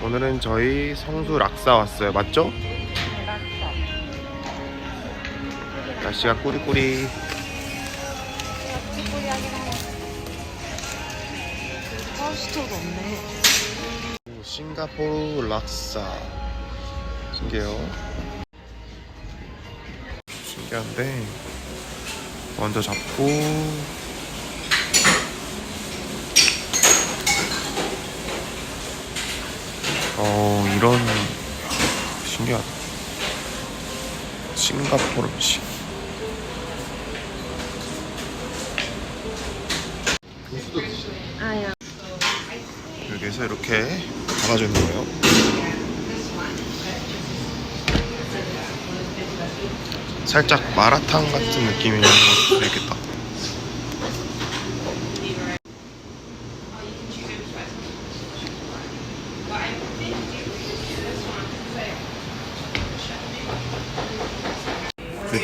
오늘은 저희 성수 락사 왔어요. 맞죠? 날씨가 꾸리꾸리. 파우스토가 없네. 싱가포르 락사. 신기해요. 신기한데 먼저 잡고 어 이런 신기하다. 싱가포르 음식. 여기서 이렇게 담아져 있는 거예요. 살짝 마라탕 같은 느낌이 나는 것도 있겠다.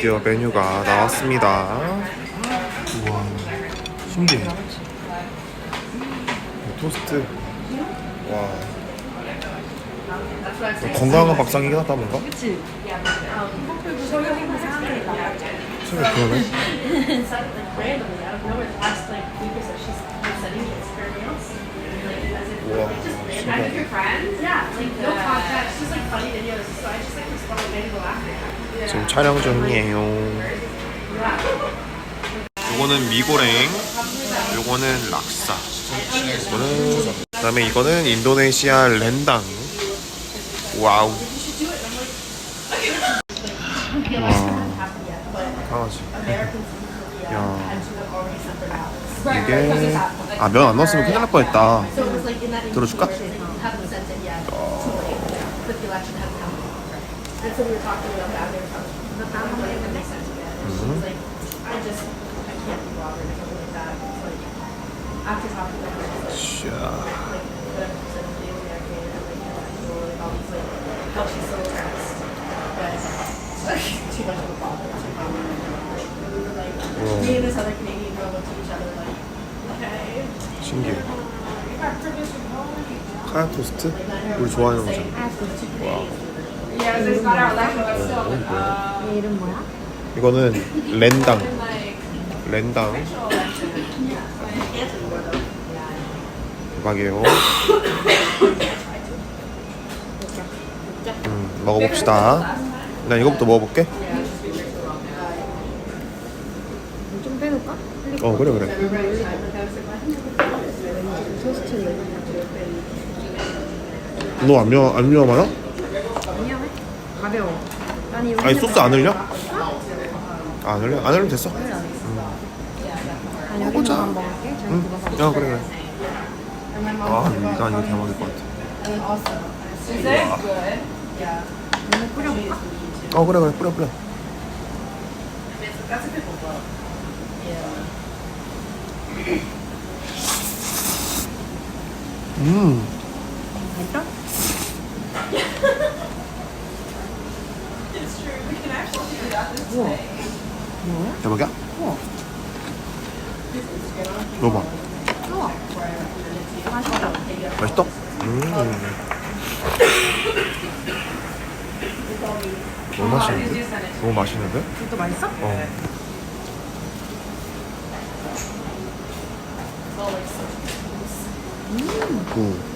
드디어 메뉴가 나왔습니다. 우와, 신기해. 토스트. 와. 건강한 밥상이긴 하다 뭔가. 그치? 진짜 그러네. 우와. 신기하다. 지금 촬영 중이에요. 요거는 미고랭, 요거는 락사, 요거는 그다음에 이거는 인도네시아 렌당. 와우. 와. 강아지. 야. 이게 아 면 안 넣었으면 큰일 날 뻔했다. 들어줄까? 음. 우와, 신기해. 카야 토스트? 우리 좋아하는 거잖아. 와. 얘 이름 뭐야? 이거는 렌당. 렌당. 대박이에요. 음, 먹어봅시다. 난 이거부터 먹어볼게. 좀 빼놓을까? 어 그래 그래. 토스트 너안 며, 안 위험하나? 아니야 왜? 가벼워. 아니 이거 아니 소스 안 흘려? 아, 안 흘려? 안 흘리면 됐어. 아니 여기 먹어보자. 만 먹을게. 저기 응. 그거 먹어. 야 그래 그래. 아 이거 이거 대박일 것 같아. 면을 뿌려볼까? 어 그래 그래 뿌려 뿌려. 음. 맛있어? 우와. 뭐야? 대박이야? 우와. 먹어봐. 우와. 맛있다. 맛있다? 음. 너무 맛있는데? 너무 맛있는데? 이것도 맛있어? 어. 구.